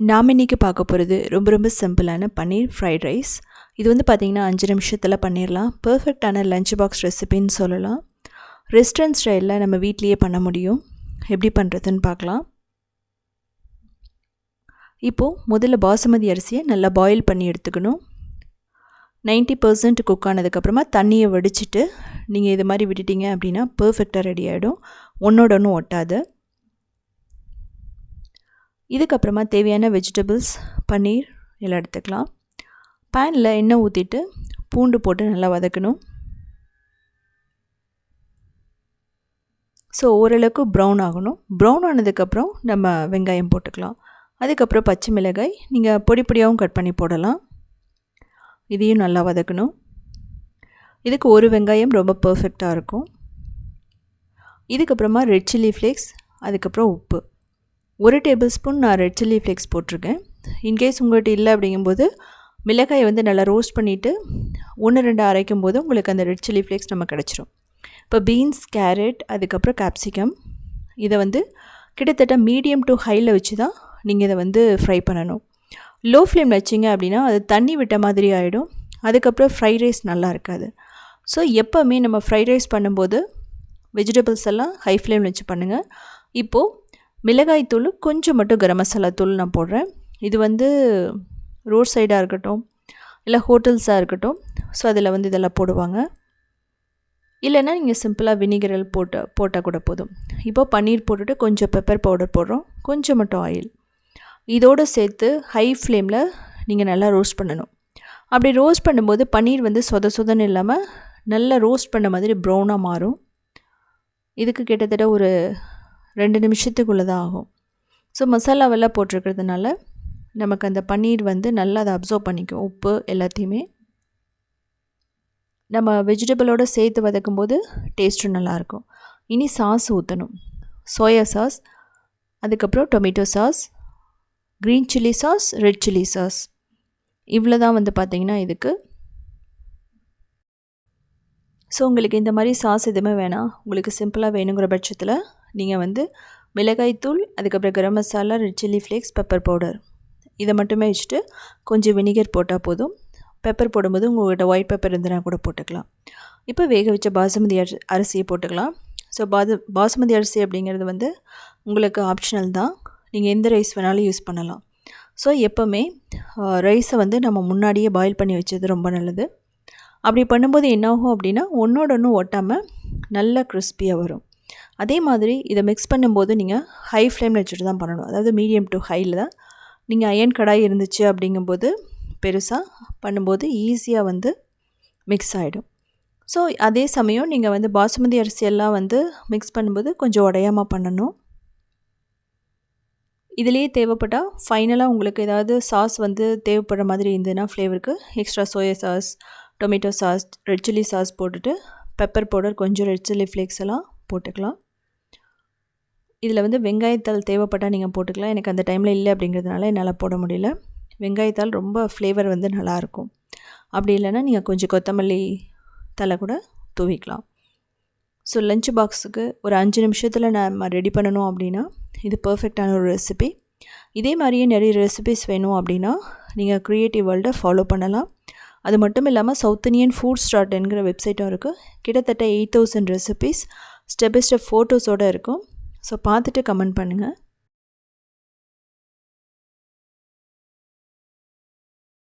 நாம் இன்றைக்கி பார்க்க போகிறது ரொம்ப ரொம்ப சிம்பிளான பன்னீர் ஃப்ரைட் ரைஸ் இது வந்து பார்த்திங்கன்னா அஞ்சு நிமிஷத்தில் பண்ணிடலாம் பர்ஃபெக்டான லஞ்ச் பாக்ஸ் ரெசிபின்னு சொல்லலாம். ரெஸ்டாரண்ட் ஸ்டைலில் நம்ம வீட்லேயே பண்ண முடியும். எப்படி பண்ணுறதுன்னு பார்க்கலாம். இப்போது முதல்ல பாசுமதி அரிசியை நல்லா பாயில் பண்ணி எடுத்துக்கணும். நைன்ட்டி பர்சன்ட் குக் ஆனதுக்கப்புறமா தண்ணியை வடிச்சிட்டு நீங்கள் இது மாதிரி விட்டுட்டீங்க அப்படின்னா பர்ஃபெக்டாக ரெடி ஆகிடும் ஒன்றோட ஒன்றும் ஒட்டாது. இதுக்கப்புறமா தேவையான வெஜிடபிள்ஸ் பன்னீர் எல்லாம் எடுத்துக்கலாம். பேனில் எண்ணெய் ஊற்றிட்டு பூண்டு போட்டு நல்லா வதக்கணும். ஸோ ஓரளவுக்கு ப்ரௌன் ஆகணும். ப்ரௌன் ஆனதுக்கப்புறம் நம்ம வெங்காயம் போட்டுக்கலாம். அதுக்கப்புறம் பச்சை மிளகாய் நீங்கள் பொடி பொடியாகவும் கட் பண்ணி போடலாம். இதையும் நல்லா வதக்கணும். இதுக்கு ஒரு வெங்காயம் ரொம்ப பர்ஃபெக்டாக இருக்கும். இதுக்கப்புறமா ரெட் சில்லி ஃப்ளேக்ஸ் அதுக்கப்புறம் உப்பு. ஒரு டேபிள் ஸ்பூன் நான் ரெட் சில்லி ஃப்ளேக்ஸ் போட்டிருக்கேன். இன்கேஸ் உங்கள்கிட்ட இல்லை அப்படிங்கும்போது மிளகாயை வந்து நல்லா ரோஸ்ட் பண்ணிவிட்டு ஒன்று ரெண்டு அரைக்கும் போது உங்களுக்கு அந்த ரெட் சில்லி ஃப்ளேக்ஸ் நம்ம கிடச்சிரும். இப்போ பீன்ஸ் கேரட் அதுக்கப்புறம் கேப்சிகம் இதை வந்து கிட்டத்தட்ட மீடியம் டு ஹையில் வச்சு தான் நீங்கள் இதை வந்து ஃப்ரை பண்ணணும். லோ ஃப்ளேம் வச்சிங்க அப்படின்னா அது தண்ணி விட்ட மாதிரி ஆகிடும் அதுக்கப்புறம் ஃப்ரைட் ரைஸ் நல்லா இருக்காது. ஸோ எப்போவுமே நம்ம ஃப்ரைட் ரைஸ் பண்ணும்போது வெஜிடபிள்ஸ் எல்லாம் ஹை ஃப்ளேம் வச்சு பண்ணுங்கள் இப்போது மிளகாய் தூள் கொஞ்சம் மட்டும் கரம் மசாலா தூள் நான் போடுறேன். இது வந்து ரோட் சைடாக இருக்கட்டும் இல்லை ஹோட்டல்ஸாக இருக்கட்டும் ஸோ அதில் வந்து இதெல்லாம் போடுவாங்க. இல்லைன்னா நீங்கள் சிம்பிளாக வினிகரல் போட்டு போட்டால் கூட போதும். இப்போ பன்னீர் போட்டுட்டு கொஞ்சம் பெப்பர் பவுடர் போடுறோம். கொஞ்சம் மட்டும் ஆயில் இதோடு சேர்த்து ஹை ஃப்ளேமில் நீங்கள் நல்லா ரோஸ்ட் பண்ணணும். அப்படி ரோஸ்ட் பண்ணும்போது பன்னீர் வந்து சொத சொதன்னு இல்லாமல் நல்லா ரோஸ்ட் பண்ண மாதிரி ப்ரௌனாக மாறும். இதுக்கு கிட்டத்தட்ட ஒரு ரெண்டு நிமிஷத்துக்குள்ளே தான் ஆகும் ஸோ மசாலாவெல்லாம் போட்டிருக்கிறதுனால நமக்கு அந்த பன்னீர் வந்து நல்லா அதை அப்சர்வ் பண்ணிக்கும். உப்பு எல்லாத்தையுமே. நம்ம வெஜிடபிளோடு சேர்த்து வதக்கும் போது டேஸ்ட்டும் நல்லாயிருக்கும். இனி சாஸ் ஊற்றணும் சோயா சாஸ் அதுக்கப்புறம் tomato sauce green chilli sauce red chilli sauce இவ்வளோ தான் வந்து பார்த்திங்கன்னா இதுக்கு. ஸோ உங்களுக்கு இந்த மாதிரி சாஸ் எதுவுமே வேணாம். உங்களுக்கு சிம்பிளாக வேணுங்கிற பட்சத்தில் நீங்கள் வந்து மிளகாய்த்தூள் அதுக்கப்புறம் garam masala red chilli flakes pepper powder. இதை மட்டுமே வச்சுட்டு கொஞ்சம் வினிகர் போட்டால் போதும். பெப்பர் போடும்போது உங்கள்கிட்ட ஒயிட் பெப்பர் இருந்தனா கூட போட்டுக்கலாம். இப்போ வேக வச்ச பாசுமதி அரிசியை போட்டுக்கலாம். ஸோ பாது பாசுமதி அரிசி அப்படிங்கிறது வந்து உங்களுக்கு ஆப்ஷனல் தான். நீங்கள் எந்த ரைஸ் வேணாலும் யூஸ் பண்ணலாம். ஸோ எப்போவுமே ரைஸை வந்து நம்ம முன்னாடியே பாயில் பண்ணி வச்சது ரொம்ப நல்லது. அப்படி பண்ணும்போது என்னாகும் அப்படின்னா ஒன்றோட ஒன்று ஒட்டாமல் நல்லா கிறிஸ்பியாக வரும். அதே மாதிரி இதை மிக்ஸ் பண்ணும்போது நீங்கள் ஹை ஃப்ளேமில் வச்சுட்டு தான் பண்ணணும். அதாவது மீடியம் டு ஹையில் தான். நீங்கள் அயன் கடாய் இருந்துச்சு அப்படிங்கும்போது பெருசாக பண்ணும்போது ஈஸியாக வந்து மிக்ஸ் ஆகிடும் ஸோ அதே சமயம் நீங்கள் வந்து பாசுமதி அரிசியெல்லாம் வந்து மிக்ஸ் பண்ணும்போது கொஞ்சம் உடையாமல் பண்ணணும். இதுலேயே தேவைப்பட்டால் ஃபைனலாக உங்களுக்கு ஏதாவது சாஸ் வந்து தேவைப்படுற மாதிரி இருந்ததுன்னா ஃப்ளேவருக்கு extra soya sauce tomato sauce red chilli sauce போட்டுட்டு பெப்பர் பவுடர் கொஞ்சம் ரெட் சில்லி ஃப்ளேக்ஸ் எல்லாம் போட்டுக்கலாம். இதில் வந்து வெங்காயத்தால் தேவைப்பட்டால் நீங்கள் போட்டுக்கலாம். எனக்கு அந்த டைமில் இல்லை அப்படிங்கிறதுனால என்னால் போட முடியல. வெங்காயத்தால் ரொம்ப ஃப்ளேவர் வந்து நல்லாயிருக்கும். அப்படி இல்லைன்னா நீங்கள் கொஞ்சம் கொத்தமல்லி தலை கூட தூவிக்கலாம். ஸோ லஞ்ச் பாக்ஸுக்கு ஒரு அஞ்சு நிமிஷத்தில் நம்ம ரெடி பண்ணணும் அப்படின்னா இது பர்ஃபெக்டான ஒரு ரெசிபி இதே மாதிரியே நிறைய ரெசிபிஸ் வேணும் அப்படின்னா நீங்கள் க்ரியேட்டிவ் வேர்ல்டை ஃபாலோ பண்ணலாம். அது மட்டும் இல்லாமல் சவுத் இந்தியன் ஃபுட் ஸ்டார்ட்ங்கிற வெப்சைட்டும் இருக்குது கிட்டத்தட்ட eight thousand recipes step by step ஃபோட்டோஸோடு இருக்கும். ஸோ பார்த்துட்டு கமெண்ட் பண்ணுங்கள்